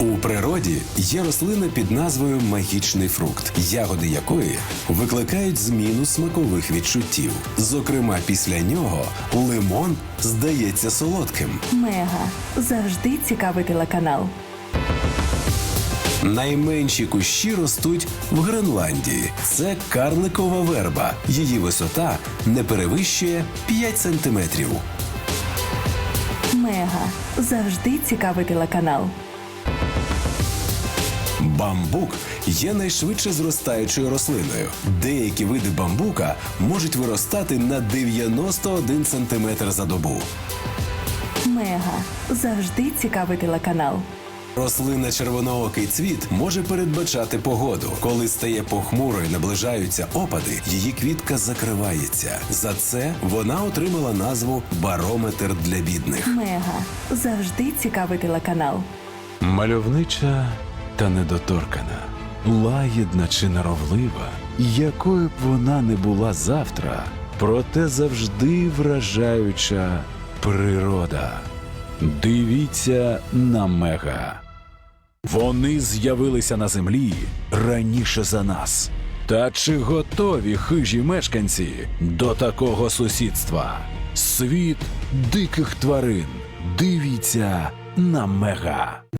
У природі є рослина під назвою магічний фрукт, ягоди якої викликають зміну смакових відчуттів. Зокрема, після нього лимон здається солодким. Мега завжди цікавий телеканал. Найменші кущі ростуть в Гренландії. Це карликова верба. Її висота не перевищує 5 сантиметрів. Мега завжди цікавий телеканал. Бамбук є найшвидше зростаючою рослиною. Деякі види бамбука можуть виростати на 91 сантиметр за добу. Мега завжди цікавий телеканал. Рослина червоноокий цвіт може передбачати погоду. Коли стає похмуро і наближаються опади, її квітка закривається. За це вона отримала назву барометр для бідних. Мега завжди цікавий телеканал. Мальовнича та недоторкана, лагідна чи норовлива, якою б вона не була завтра, проте завжди вражаюча природа. Дивіться на мега. Вони з'явилися на землі раніше за нас. Та чи готові хижі мешканці до такого сусідства? Світ диких тварин. Дивіться на мега.